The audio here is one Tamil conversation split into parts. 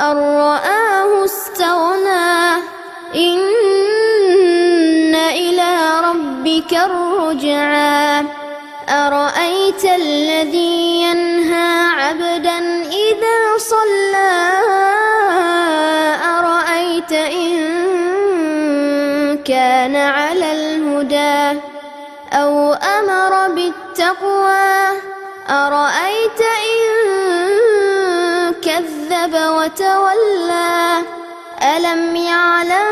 أن رآه استغنى. إن إلى ربك الرجعى. أرأيت الذي ينهى عبدا إذا صلى؟ أرأيت إن كان على الهدى أو أمر بالتقوى؟ أرأيت كذب وتولى. ألم يعلم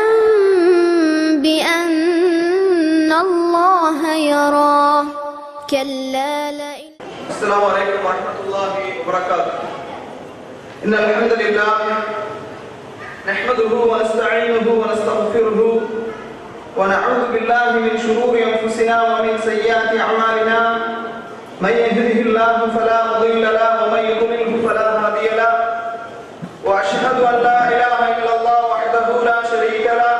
بأن الله يرى؟ كلا لئن السلام عليكم ورحمة الله وبركاته. إن الحمد لله نحمده ونستعينه ونستغفره ونعوذ بالله من شرور أنفسنا ومن سيئات أعمالنا. من يهده الله فلا مضل له ومن يضلله فلا هادي له وأشهد أن لا إله إلا الله وحده لا شريك له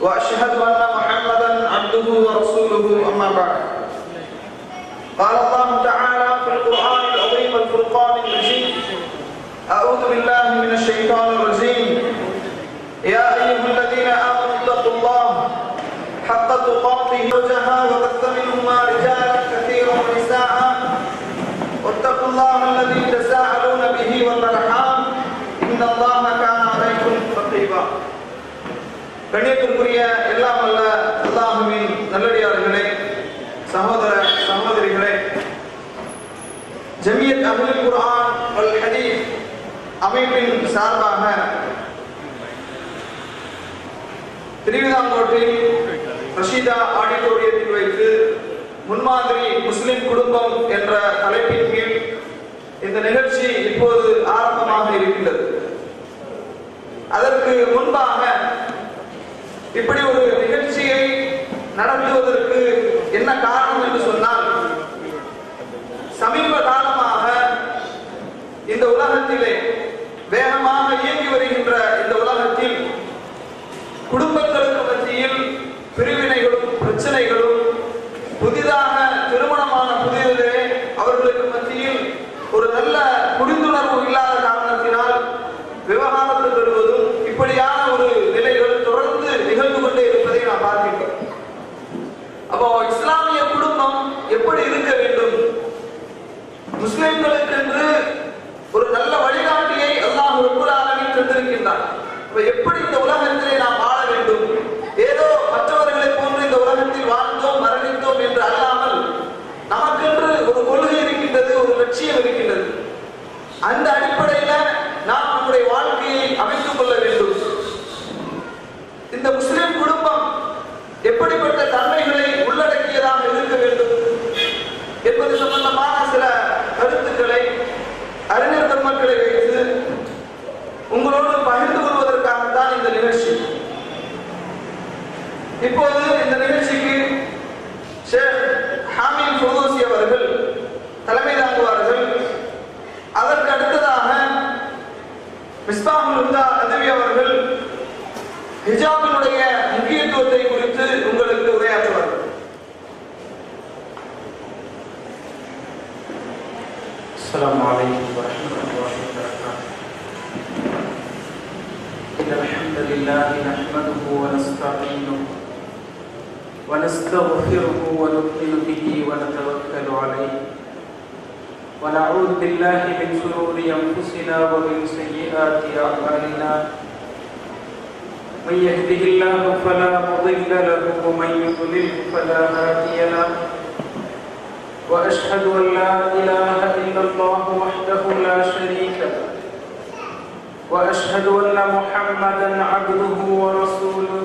وأشهد أن محمدا عبده ورسوله أما بعد قال الله تعالى في القرآن العظيم الفرقان المجيد أعوذ بالله من الشيطان الرجيم يا أيها الذين آمنوا اتقوا الله حق تقاته زوجها وبث منهما رجالا كثيرا ونساء واتقوا الله الذي تساءلون به والأرحام إن الله كان عليكم رقيبا கண்ணியத்திற்குரிய எல்லாம் அல்ல அல்லாஹுவின் நல்லடியார்களே சகோதர சகோதரிகளே ஜமியத் அபுல் குர்ஆன் அல் ஹதீஸ் அமைப்பின் சார்பாக திருவிதாங்கோட்டில் ரஷீதா ஆடிட்டோரியத்தில் வைத்து முன்மாதிரி முஸ்லிம் குடும்பம் என்ற தலைப்பின் கீழ் இந்த நிகழ்ச்சி இப்போது ஆரம்பமாக இருக்கின்றது. அதற்கு முன்பாக இப்படி ஒரு நிகழ்ச்சியை நடத்துவதற்கு என்ன காரணம் என்று சொன்னால் சமீப காலமாக இந்த உலகத்திலே வேகமாக இயங்கி வருகின்ற இந்த உலகத்தில் குடும்பங்களுக்கு மத்தியில் பிரிவினைகளும் பிரச்சனைகளும் புதிதாக திருமணமான புதியதிலே அவர்களுக்கு மத்தியில் ஒரு நல்ல புரிந்துணர்வு இல்லாத காரணத்தினால் விவகாரத்து பெறுவதும் இப்படியான ஒரு நிலைகள் தொடர்ந்து நிகழ்ந்து கொண்டே இருப்பதை நாம் பார்க்கின்றோம் அப்போ இஸ்லாமிய குடும்பம் எப்படி இருக்க வேண்டும் முஸ்லிம்களுக்கு ஒரு நல்ல வழிகாட்டியை அல்லாஹ் ரப்பல் ஆலமீன் தந்திருக்கின்றான். எப்படி இந்த உலகத்திலே நாம் வாழ வேண்டும்? ஏதோ மற்றவர்களை போன்று இந்த உலகத்தில் வாழ்ந்தோம் மரணித்தோம் என்று அல்லாமல் நமக்கென்று ஒரு கொள்கை இருக்கின்றது ஒரு லட்சியம் இருக்கின்றது. அந்த அடிப்படையில நாம் நம்முடைய வாழ்க்கையை அமைத்துக் கொள்ள வேண்டும் இந்த முஸ்லிம் குடும்பம் எப்படிப்பட்ட தன்மைகளை உள்ளடக்கியதாக இருக்க வேண்டும் என்பது சம்பந்தமான சில கருத்துக்களை கருத்துக்களை வைத்து உங்களோடு பகிர்ந்து கொள்வதற்காகத்தான் இந்த நிகழ்ச்சி. இப்போது ونستغفره ونؤمن به ونتوكل عليه. ونعوذ بالله من شرور أنفسنا ومن سيئات أعمالنا. من يهده الله فلا مضل له ومن يضلل فلا هادي له. وأشهد أن لا إله إلا الله وحده لا شريك له. وأشهد أن محمدا عبده ورسوله.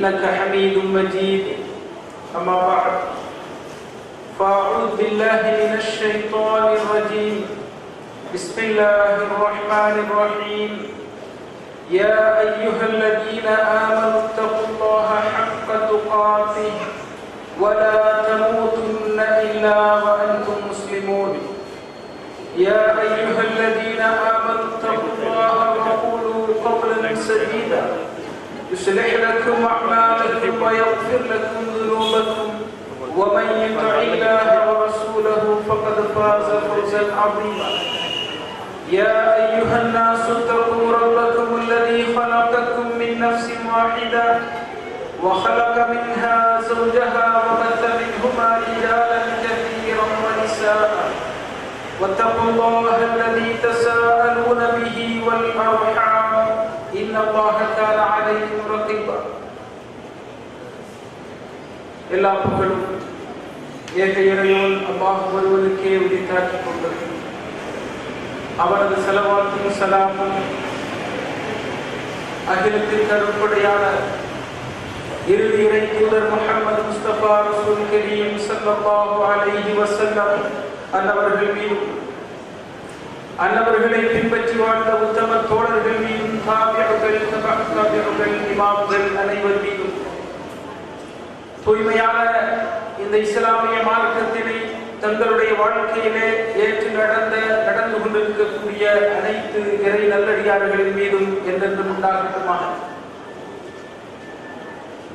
إنك حميد مجيد. أما بعد فأعوذ بالله من الشيطان الرجيم. بسم الله الرحمن الرحيم. يا أيها الذين آمنوا اتقوا الله حق تقاته ولا تموتن إلا وأنتم مسلمون. يا أيها الذين آمنوا اتقوا الله وقولوا قولا سديدا. يصلح لكم أعمالكم. ويغفر لكم ذنوبكم ومن يطع الله ورسوله فقد فاز فوزا عظيما. يا أيها الناس اتقوا ربكم الذي خلقكم من نفس واحدة وخلق منها زوجها وبث منهما رجالا كثيرا ونساء. واتقوا الله الذي تساءلون به والأرحام إن الله كان عليكم رقيبا. எல்லா புகழும் ஏக இறைவன் அல்லாஹ் ஒருவனுக்கே உரித்தாக்கிக் கொண்டது அவரது செலவாக்கும் சலாமும் அகிலத்தின் கருப்படையான இறுதி இறை தூதர் முகமது முஸ்தபா ரசூல் கரீம் சல்லாஹு அலைஹி வஸல்லம் அன்னவர்கள் மீதும் அன்னவர்களை பின்பற்றி வாழ்ந்த உத்தம தோழர்கள் மீதும் காவியர்கள் இமாம்கள் அனைவர் மீதும் தூய்மையான இந்த இஸ்லாமிய மார்க்கத்தினை தங்களுடைய வாழ்க்கையிலே ஏற்று நடந்த நடந்து கொண்டிருக்கக்கூடிய அனைத்து இறை நல்லடியார்களின் மீதும் என்றென்றும் உண்டாகட்டுமாக.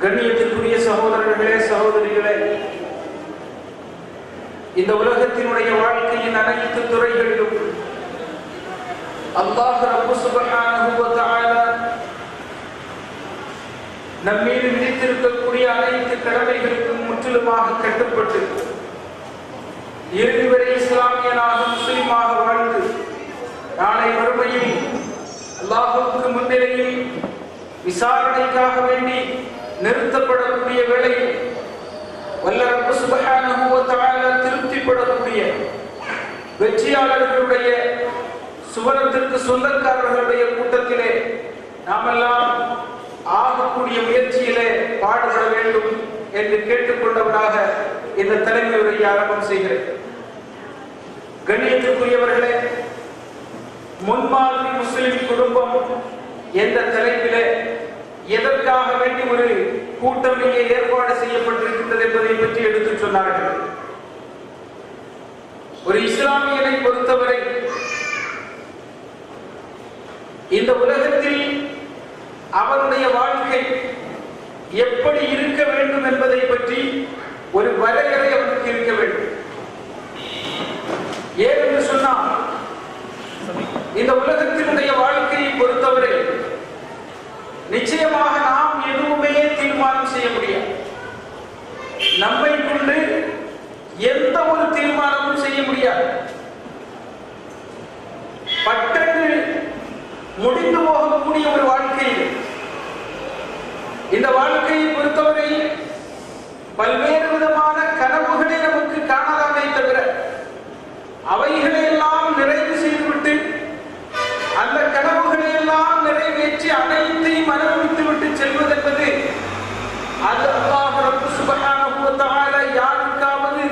கண்ணியத்திற்குரிய சகோதரர்களே சகோதரிகளே இந்த உலகத்தினுடைய வாழ்க்கையின் அனைத்து துறைகளிலும் அல்லாஹ் ரப்பு சுபஹானஹு வ தஆலா நம்மீது விதித்திருக்கக்கூடிய அனைத்து கடமைகளுக்கும் முற்றிலுமாக கட்டுப்பட்டு இறுதி வரை இஸ்லாமியனாக முஸ்லிமாக வாழ்ந்து நாளை மறுமையில் அல்லாஹுக்கு முன்னிலையில் விசாரணைக்காக வேண்டி நிறுத்தப்படக்கூடிய வேளையில் வல்ல ரப்பு சுபஹானஹு வ தஆலா திருப்திப்படக்கூடிய வெற்றியாளர்களுடைய சுவனத்திற்கு சொந்தக்காரர்களுடைய கூட்டத்திலே நாமெல்லாம் ஆகக்கூடிய முயற்சியிலே பாடுபட வேண்டும் என்று கேட்டுக்கொண்டவராக இந்த தலைமை உரையை ஆரம்பம் செய்கிறேன். கண்ணியத்திற்குரியவர்களே முன்மாதிரி முஸ்லிம் குடும்பம் என்ற தலைப்பிலே எதற்காக வேண்டி ஒரு கூட்டம் இங்கே ஏற்பாடு செய்யப்பட்டிருக்கின்றது என்பதை பற்றி எடுத்துச் சொன்னார்கள். ஒரு இஸ்லாமியனை பொறுத்தவரை இந்த உலகத்தில் அவருடைய வாழ்க்கை எப்படி இருக்க வேண்டும் என்பதை பற்றி ஒரு வரையறை அவனுக்கு இருக்க வேண்டும். ஏனென்று சொன்னால் இந்த உலகத்தினுடைய வாழ்க்கையை பொறுத்தவரை நிச்சயமாக நாம் எதுவுமே தீர்மானம் செய்ய முடியாது. நம்மை கொண்டு எந்த ஒரு தீர்மானமும் செய்ய முடியாது. பட்டென்று முடிந்து போகக்கூடிய ஒரு வாழ்க்கை இந்த வாழ்க்கையை பொறுத்தவரை பல்வேறு விதமான கனவுகளை நமக்கு காணலாமே தவிர அவைகளை எல்லாம் நிறைவு செய்துவிட்டு அந்த கனவுகளை எல்லாம் நிறைவேற்றி அனைத்தையும் அனுபவித்து விட்டு செல்வதென்பது அது அல்லாஹ் ரப்பு சுபஹானஹு யாருக்காவது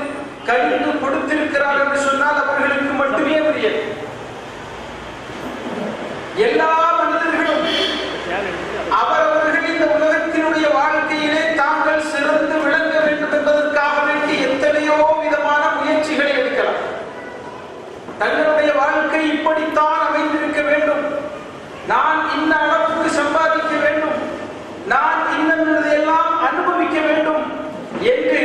கழிந்து கொடுத்திருக்கிறார் என்று சொன்னால் அவர்களுக்கு மட்டுமே உரியது எல்லா மனிதர்களும் அவரவர்கள் இந்த உலகத்தினுடைய வாழ்க்கையிலே தாங்கள் சிறந்து விளங்க வேண்டும் என்பதற்காக வேண்டி எத்தனையோ விதமான முயற்சிகளை எடுக்கலாம். தங்களுடைய வாழ்க்கை இப்படித்தான் அமைந்திருக்க வேண்டும். நான் இந்த அளவுக்கு சம்பாதிக்க வேண்டும் நான் இன்னெல்லாம் அனுபவிக்க வேண்டும் என்று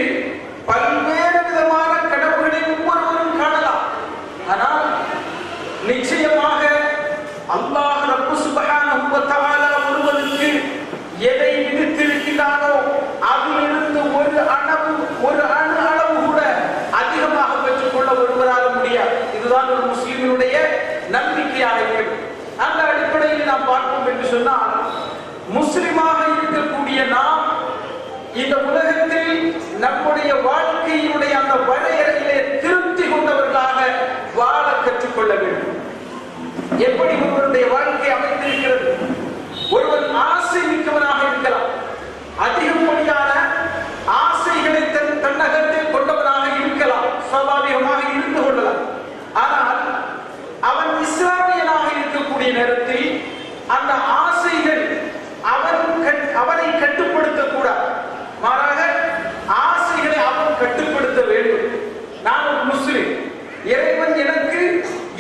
பல்வேறு விதமான கடவுள்களை ஒவ்வொருவரும் காணலாம் ஆனால் நிச்சயமாக அல்லாஹ் ரப்பு சுப்ஹானஹு வ தஆலா ஒருவனுக்கு எதை விதித்திருக்கிறானோ அதிலிருந்து ஒரு அணு ஒரு அணு அளவு கூட அதிகமாக என்பதுதான் ஒரு முஸ்லிமினுடைய நம்பிக்கையாக இருக்கிறது அந்த அடிப்படையில் நாம் பார்ப்போம் என்று சொன்னால் முஸ்லிமாக இருக்கக்கூடிய நாம் இந்த உலகத்தில் நம்முடைய வாழ்க்கையினுடைய அந்த வரையறையிலே திருப்தி கொண்டவர்களாக வாழ கற்றுக்கொள்ள வேண்டும் எப்படி ஒருவருடைய வாழ்க்கை அமைந்திருக்கிறது ஒருவன் ஆசை மிக்கவனாக இருக்கலாம் அதிகப்படியான ஆசைகளை தன் தன்னகத்தில் கொண்டவனாக இருக்கலாம் சுவாபாவிகமாக இருந்து கொள்ளலாம் ஆனால் அவன் இஸ்லாமியனாக இருக்கக்கூடிய நேரத்தில் அந்த ஆசைகள் அவன் கட்- அவனை கட்டுப்படுத்த கூடாது மாறாக ஆசைகளை அவன் கட்டுப்படுத்த வேண்டும் நான் ஒரு முஸ்லிம் இறைவன் எனக்கு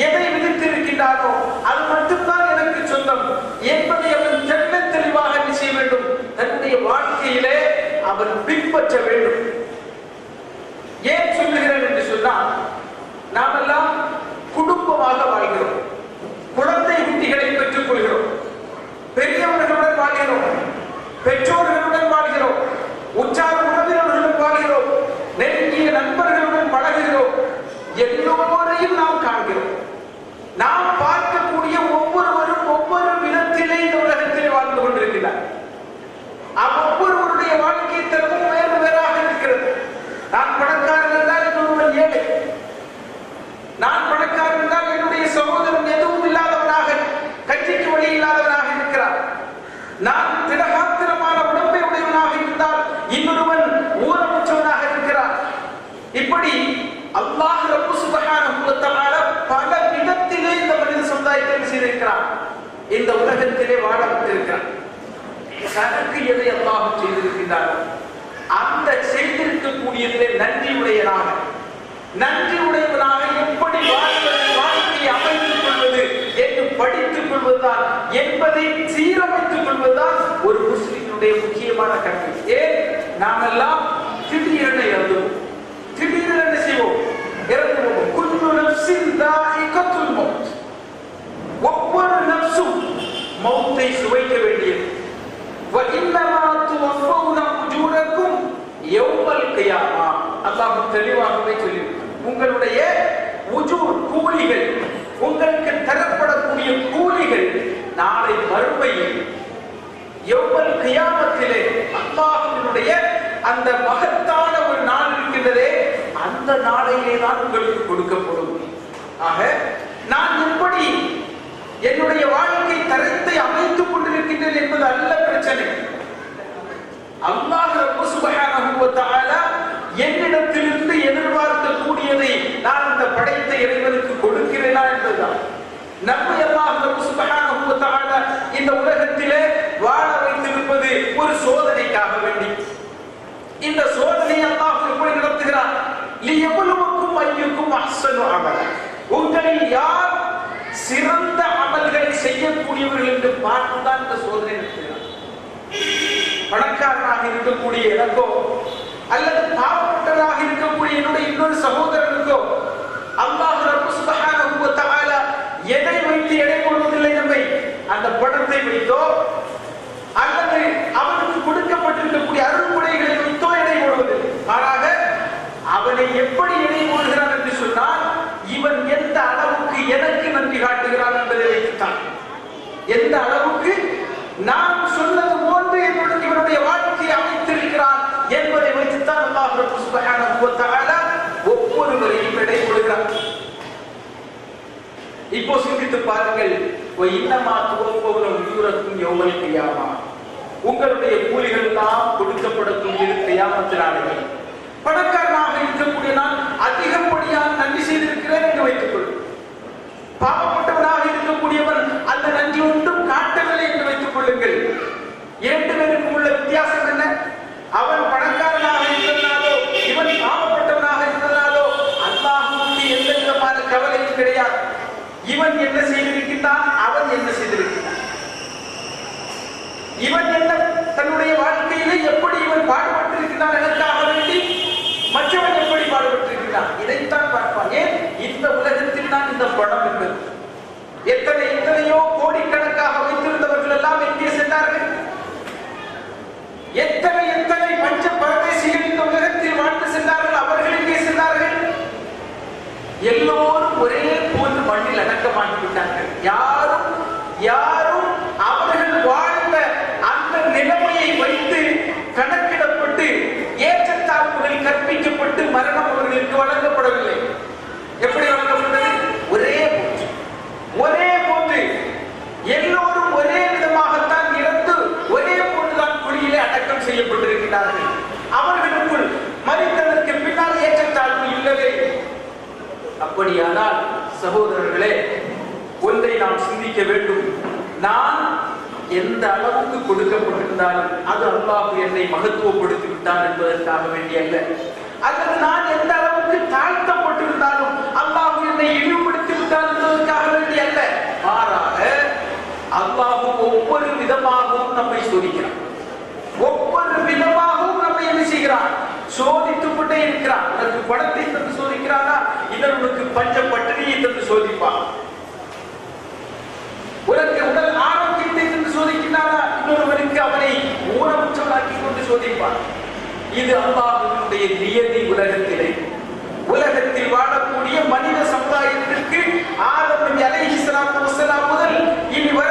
எதை விதித்திருக்கின்றானோ அது மட்டும்தான் எனக்கு சொந்தம் என்பதை அவன் தெள்ள தெளிவாக என்ன செய்ய வேண்டும் தன்னுடைய வாழ்க்கையிலே அவன் பின்பற்ற வேண்டும். ஏன் சொல்லுகிறேன் என்று சொன்னால் நாமெல்லாம் குடும்பமாக வாழ்கிறோம் குழந்தை குட்டிகளை பெற்றுக் கொள்கிறோம் பெரியவர்களுடன் வாழ்கிறோம் பெற்றோர்களுடன் வாழ்கிறோம் உற்சாக உறவினர்களுடன் வாழ்கிறோம் நெருங்கிய நண்பர்களுடன் பழகுகிறோம் எல்லோரையும் நாம் காண்கிறோம் நாம் பார்க்கக்கூடிய ஒவ்வொருவரும் ஒவ்வொரு விதத்திலே இந்த உலகத்திலே வாழ்ந்து கொண்டிருக்கிறார் ஒவ்வொருவருடைய வாழ்க்கை தரமும் வேறு வேறாக இருக்கிறது நான் பணக்காரன் என்றால் இன்னொருவன் ஏழை நான் பணக்காரன் என்றால் என்னுடைய சகோதரன் எதுவும் இல்லாதவனாக கட்சிக்கு வழி இல்லாதவனாக இருக்கிறார் நான் திடகாத்திரமான உடம்பை உடையவனாக இருந்தால் இன்னொருவன் ஊனமுற்றவனாக இருக்கிறார் இப்படி அல்லாஹ் ரப்பு சுபஹானஹு வ தஆலா பல விதத்திலே இந்த மனித சமுதாயத்தை செய்திருக்கிறார் இந்த உலகத்திலே வாழப்பட்டிருக்கிறார். தனக்கு எதை அல்லாஹ் செய்திருக்கின்றாரோ அந்த செய்திருக்கக்கூடியதிலே நன்றியுடையனாக நன்றியுடையவனாக எப்படி வாழ்வதை வாழ்க்கையை அமைத்துக் கொள்வது என்று படித்துக் கொள்வதுதான் என்பதை சீரமைத்துக் கொள்வதுதான் ஒரு முஸ்லிமுடைய முக்கியமான கல்வி ஏன் நாம் எல்லாம் திடீரென இறந்துவோம் திடீரென செய்வோம்? இறந்து போவோம் குஞ்சு நஃப்ஸின் ஒவ்வொரு நப்சும் மௌத்தை சுவைக்க வேண்டியது. தெளிவாகவே சொல்லி உங்களுடைய உஜூர் கூலிகள் உங்களுக்கு தரப்படக்கூடிய கூலிகள் நாளை மறுமையில் எவ்வளவு கியாமத்திலே அல்லாஹினுடைய அந்த மகத்தான ஒரு நாள் அந்த நாளையிலே தான் உங்களுக்கு கொடுக்கப்படும். ஆக நான் எப்படி என்னுடைய வாழ்க்கை தரத்தை அமைத்துக் கொண்டிருக்கின்றேன் என்பது அல்ல பிரச்சனை. அல்லாஹ் என்னிடத்திலிருந்து எதிர்பார்க்கக்கூடியதை நான் அந்த படைத்த இறைவனுக்கு கொடுக்கிறேனா என்பதுதான். நம்மை அல்லாஹ் ரப்பு சுப்ஹானஹு இந்த உலகத்திலே வாழ வைத்திருப்பது ஒரு சோதனைக்காக வேண்டி. இந்த சோதனை அல்லாஹ் எப்படி நடத்துகிறார்? லியபலுவக்கும் ஐயுக்கும் அஹ்சனு அமல. உங்களில் யார் சிறந்த அமல்களை செய்யக்கூடியவர்கள் என்று பார்த்துதான் இந்த சோதனை நடத்துகிறார் பணக்காரனாக இருக்கக்கூடிய எனக்கோ அல்லது பாவப்பட்டதாக இருக்கக்கூடிய என்னுடைய இன்னொரு சகோதரனுக்கோ அல்லாஹ் எதை வைத்து எடை போடுவதில்லை நம்மை? அந்த பணத்தை வைத்தோ அல்லது அவனுக்கு கொடுக்கப்பட்டிருக்கக்கூடிய அருள்முறைகளை வைத்தோ எடை போடுவதில்லை. மாறாக அவனை எப்படி எடை போடுகிறான் என்று சொன்னால் இவன் எந்த அளவுக்கு எனக்கு நன்றி காட்டுகிறான் என்பதை வைத்துத்தான் எந்த அளவுக்கு நான் சொன்னது போன்று என்னுடைய இவனுடைய வாழ்க்கையை அமைத்திருக்கிறான் என்பதை வைத்துத்தான் அல்லாஹ் ரப்பு சுப்ஹானஹு வ தஆலா ஒவ்வொருவரையும் எடை போடுகிறான் இப்போ சிந்தித்து பாருங்கள் இன்னமா துவப்பவன உஜூரக்கும் எவ்வளவு கையாமா? உங்களுடைய கூலிகள் தான் கொடுக்கப்படக்கூடியது கியாமத்து நாளையில் பணக்காரனாக இருக்கக்கூடிய நான் அதிகப்படியாக நன்றி செய்திருக்கிறேன் என்று வைத்துக் கொள் பாவப்பட்டவனாக இருக்கக்கூடியவன் அந்த நன்றி ஒன்றும் காட்டவில்லை என்று வைத்துக் கொள்ளுங்கள் இரண்டு பேருக்கும் உள்ள வித்தியாசம் என்ன? அவன் பணக்கார இருந்ததனாலோ இவன் பாவப்பட்டவனாக இருந்ததனாலோ அல்லாஹுக்கு எந்த விதமான கவலையும் கிடையாது இவன் என்ன செய்திருக்கின்றான் அவன் என்ன செய்திருக்கிறான் இவன் என்ன தன்னுடைய வாழ்க்கையிலே எப்படி இவன் பாடுபட்டிருக்கிறான் எனக்காக வேண்டி? மற்றவன் எப்படி பாடுபட்டிருக்கிறான்? இதைத்தான் பார்ப்பான். ஏன்? இந்த உலகத்தில் தான் இந்த படம் என்பது எத்தனை எத்தனையோ கோடிக்கணக்காக வைத்திருந்தவர்கள் எல்லாம் எங்கே சென்றார்கள். எத்தனை எத்தனை பஞ்ச பரதேசிகள் இந்த உலகத்தில் வாழ்ந்து சென்றார்கள் அவர்கள் எங்கே சென்றார்கள்? எல்லோரும் ஒரே போன்று மண்ணில் அடக்க மாட்டிவிட்டார்கள் யாரும் யாரும் அவர்கள் வாழ்ந்த அந்த நிலைமையை வைத்து கணக்கிடப்பட்டு ஏற்றத்தாழ்வுகள் கற்பிக்கப்பட்டு மரணம் அவர்களுக்கு வழங்கப்படவில்லை எப்படி வழங்கப்பட்டது ஒரே போன்று ஒரே போன்று எல்லோரும் ஒரே விதமாகத்தான் இறந்து ஒரே போன்றுதான் குழியிலே அடக்கம் செய்யப்பட்டிருக்கிறார்கள் அவர்களுக்குள் மறித்ததற்கு பின்னால் ஏற்றத்தாழ்வு இல்லவே அப்படியானால் சகோதரர்களே ஒன்றை நாம் சிந்திக்க வேண்டும். நான் எந்த அளவுக்கு கொடுக்கப்பட்டிருந்தாலும் அது அல்லாஹ் என்னை மகத்துவப்படுத்தி விட்டான் என்பதற்காக வேண்டிய அல்ல அல்லது நான் எந்த அளவுக்கு தாழ்த்தப்பட்டிருந்தாலும் அல்லாஹ் என்னை இழிவுபடுத்தி விட்டான் என்பதற்காக வேண்டிய அல்ல மாறாக அல்லாஹும் ஒவ்வொரு விதமாகவும் நம்மை சோதிக்கிறான். ஒவ்வொரு விதமாகவும் நம்மை என்ன செய்கிறான்? சோதித்துக் கொண்டே இருக்கிறான். உனக்கு பணத்தை தந்து சோதிக்கிறானா? இதன் உனக்கு பஞ்ச பட்டினியை தந்து சோதிப்பான். உனக்கு உடல் ஆரோக்கியத்தை தந்து சோதிக்கிறானா? இன்னொருவனுக்கு அவனை ஊனமுற்றவனாக்கி கொண்டு சோதிப்பான். இது அல்லாஹுடைய நியதி உலகத்திலே. உலகத்தில் வாழக்கூடிய மனித சமுதாயத்திற்கு ஆதம் நபி அலைஹி ஸலாத்து முதல் இனி வர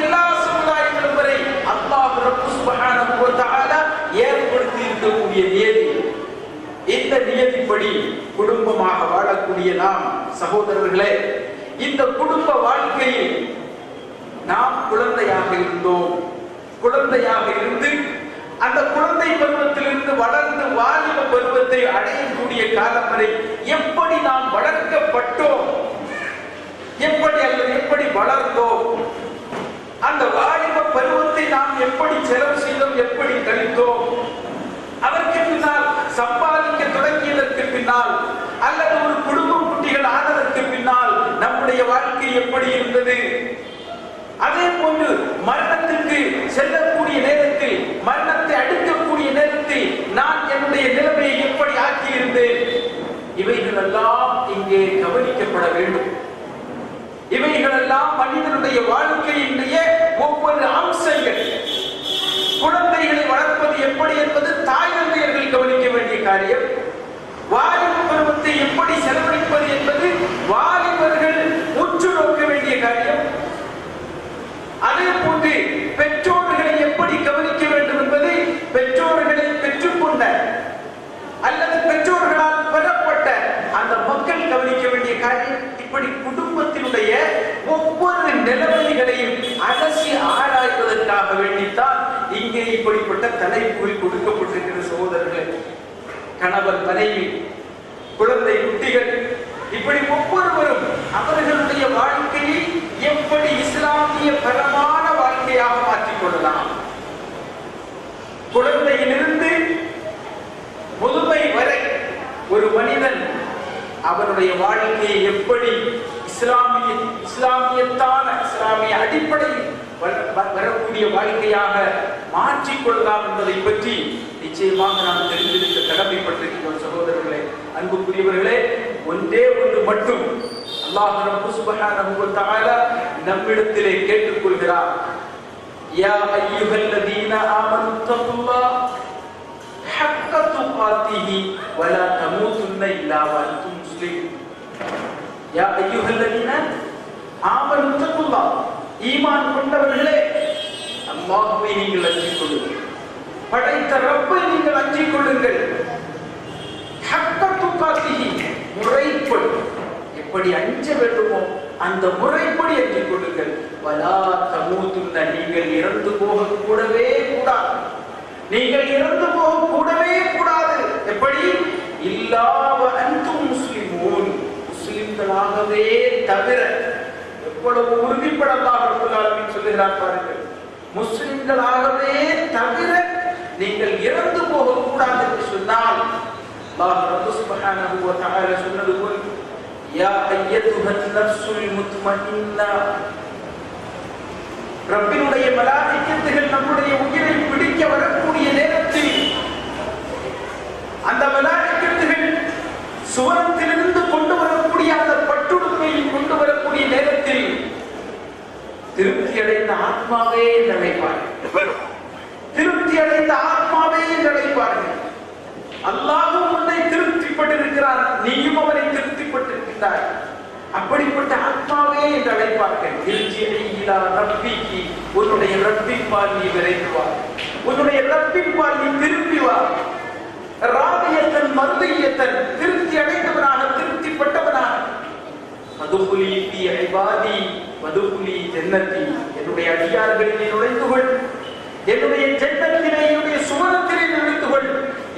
எல்லா சமுதாயங்களும் வரை அல்லாஹ் ரப்பு சுப்ஹானஹு வ தஆலா ஏற்படுத்தி இருக்கக்கூடிய நியதி இந்த நியதிப்படி குடும்பமாக வாழக்கூடிய நாம் சகோதரர்களே. இந்த குடும்ப வாழ்க்கையில் நாம் குழந்தையாக இருந்தோம். குழந்தையாக இருந்து அந்த குழந்தை பருவத்திலிருந்து வளர்ந்து வாலிப பருவத்தை அடையக்கூடிய காலம் வரை எப்படி நாம் வளர்க்கப்பட்டோம்? எப்படி அல்லது எப்படி வளர்ந்தோம்? அந்த வாலிப பருவத்தை நாம் எப்படி செலவு செய்தோம்? எப்படி கழித்தோம்? அதற்கு பின்னால் சம்பாதிக்க தொடங்கியதற்கு பின்னால் அல்லது ஒரு குடும்ப ஆனதற்கு பின்னால் நம்முடைய வாழ்க்கை எப்படி இருந்தது? அதே போன்று மரணத்திற்கு செல்லக்கூடிய நேரத்தில் மரணத்தை அடுக்கக்கூடிய நேரத்தில் நான் என்னுடைய நிலைமையை எப்படி ஆக்கியிருந்தேன்? இவைகள் எல்லாம் இங்கே கவனிக்கப்பட வேண்டும். இவைகளெல்லாம் மனிதனுடைய வாழ்க்கையினுடைய ஒவ்வொரு அம்சங்கள். குழந்தைகளை வளர்ப்பது எப்படி என்பது தாய் தந்தையர்கள் கவனிக்க வேண்டிய காரியம். வாலிப பருவத்தை எப்படி செலவழிப்பது என்பது வாலிபர்கள் உற்று நோக்க வேண்டிய காரியம். அதே போன்று பெற்றோர்களை எப்படி கவனிக்க வேண்டும் என்பது பெற்றோர்களை பெற்றுக்கொண்ட அல்லது பெற்றோர்களால் பெறப்பட்ட அந்த மக்கள் கவனிக்க வேண்டிய காரியம். இப்படி குடும்பத்தினுடைய ஒவ்வொரு நிலைமைகளையும் அலசி ஆராய்வதற்காக வேண்டித்தான் இங்கே இப்படிப்பட்ட தலைப்புகள் கொடுக்கப்பட்டிருக்கிறது கணவர் மனைவி குழந்தை குட்டிகள் இப்படி ஒவ்வொருவரும் அவர்களுடைய வாழ்க்கையை எப்படி இஸ்லாமிய பரமான வாழ்க்கையாக மாற்றிக் கொள்ளலாம். குழந்தையிலிருந்து முதுமை வரை ஒரு மனிதன் அவனுடைய வாழ்க்கையை எப்படி இஸ்லாமிய இஸ்லாமியத்தான இஸ்லாமிய அடிப்படையில் வ- வ- வரக்கூடிய வாழ்க்கையாக மாற்றிக்கொள்ளலாம் என்பதை பற்றி நிச்சயமாக நாம் தெரிந்து வைக்க கடமைப்பட்டிருக்கின்றோம் சகோதரர்களே அன்புக்குரியவர்களே ஒன்றே ஒன்று மட்டும் அல்லாஹ் ரப்பு சுபஹானஹு தஆலா நம்மிடத்திலே கேட்டுக்கொள்கிறார். யா அய்யுஹல்லதீன ஆமனு தகுல்லாஹ் ஹக்க துகாத்திஹி வலா தமூதுன்ன இல்லா வ அன்தும் முஸ்லிமூன். யா அய்யுஹல்லதீன ஆமனு ஈமான் கொண்டவர்களே அல்லாஹ்வை நீங்கள் அஞ்சிக் கொள்ளுங்கள். படைத்த ரப்பை நீங்கள் அஞ்சிக் கொள்ளுங்கள். முறைப்படி. எப்படி அஞ்ச வேண்டுமோ அந்த முறைப்படி அஞ்சிக் கொள்ளுங்கள். வலா தமூத்துன்ன நீங்கள் இறந்து போக கூடவே கூடாது. நீங்கள் இறந்து போக கூடவே கூடாது. எப்படி? இல்லாவ அன்தும் முஸ்லிமோன். முஸ்லிம்களாகவே தவிர எவ்வளவு உறுதிப்படலாம் ரப்பல் சொல்லுகிறார் பாருங்கள். முஸ்லிம்களாகவே தவிர நீங்கள் இறந்து போக கூடாது என்று சொன்னால் அல்லாஹ் ரப்பு சொன்னது போல் யா அய்யத்துஹன் நஃப்ஸுல் முத்மஇன்னா ரப்பினுடைய மலாதிக்கத்துகள் நம்முடைய உயிரை பிடிக்க வரக்கூடிய நேரத்தில் அந்த மலாதிக்கத்துகள் சுவனத்திலிருந்து கொண்டு வரக்கூடிய அந்த பட்டுடுப்பையை கொண்டு வரக்கூடிய நேரத்தில் திருப்தி அடைந்த ஆத்மாவே நினைப்பார்கள் திருப்தி அடைந்த ஆத்மாவே நினைப்பார்கள் அல்லாஹும் உன்னை திருப்திப்பட்டிருக்கிறான் நீயும் அவனை திருப்திப்பட்டிருக்கிறாய் அப்படிப்பட்ட ஆத்மாவே என்று அழைப்பார்கள் ரப்பிக்கு உன்னுடைய ரப்பின்பால் நீ விரைந்து வா உன்னுடைய ரப்பின்பால் நீ திரும்பி வா ராபியத்தன் மருதையத்தன் திருப்தி அடைந்தவனாக திருப்திப்பட்டவனாக. மதுபுலி பி ஐபாதி மதுபுலி ஜன்னதி என்னுடைய அடியார்களில் நுழைந்து கொள். என்னுடைய ஜென்மத்திலே என்னுடைய சுவனத்திலே நுழைந்து கொள்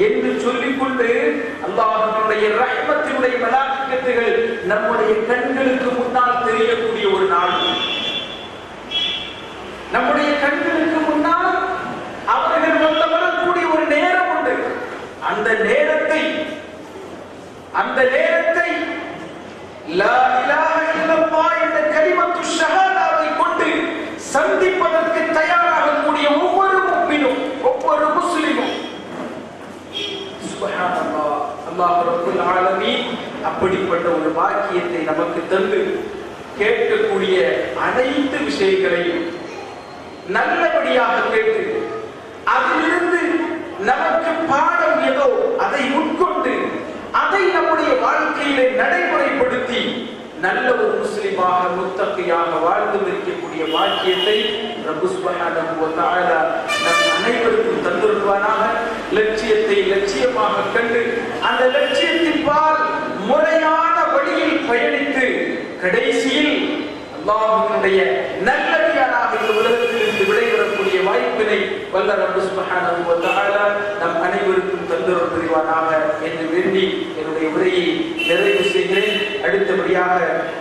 என்று சொல்லிக்கொண்டு அல்லாஹனுடைய ரஹ்மத்தினுடைய மலாக்கத்துகள் நம்முடைய கண்களுக்கு முன்னால் தெரியக்கூடிய ஒரு நாள். நம்முடைய கண்களுக்கு முன்னால் அவர்கள் வந்து வரக்கூடிய ஒரு நேரம் உண்டு. அந்த நேரத்தை அந்த நேரத்தை லா அல்லாஹ் ரபுல் ஆலமி அப்படிப்பட்ட ஒரு பாக்கியத்தை நமக்கு தந்து கேட்கக்கூடிய அனைத்து விஷயங்களையும் நல்லபடியாக கேட்டு அதிலிருந்து நமக்கு பாடம் ஏதோ அதை உட்கொண்டு அதை நம்முடைய வாழ்க்கையிலே நடைமுறைப்படுத்தி நல்ல ஒரு முஸ்லிமாக முத்தகையாக வாழ்ந்து இருக்கக்கூடிய வாக்கியத்தை ரப்பு சுப்ஹானஹு நம் அனைவருக்கும் தந்திருவானாக லட்சியத்தை லட்சியமாக கண்டு அந்த லட்சியத்தின் பால் முறையான வழியில் பயணித்து கடைசியில் அல்லாஹினுடைய நல்லடியாராக இந்த உலகத்தில் இருந்து விடைபெறக்கூடிய வாய்ப்பினை வல்ல ரப்பு சுப்ஹானஹு வ தஆலா நம் அனைவருக்கும் தந்தருள் புரிவானாக என்று வேண்டி என்னுடைய உரையை நிறைவு செய்கிறேன். அடுத்தபடியாக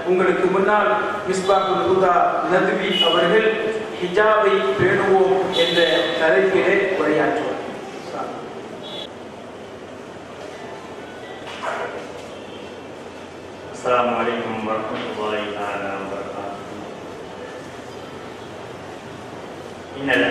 உங்களுக்கு முன்னால் மிஸ்பாகுல் ஹுதா நதுவி அவர்கள் ஹிஜாபை பேணுவோம் என்ற தலைப்பிலே உரையாற்றுவார் السلام عليكم ورحمة الله تعالى وبركاته إن الحمد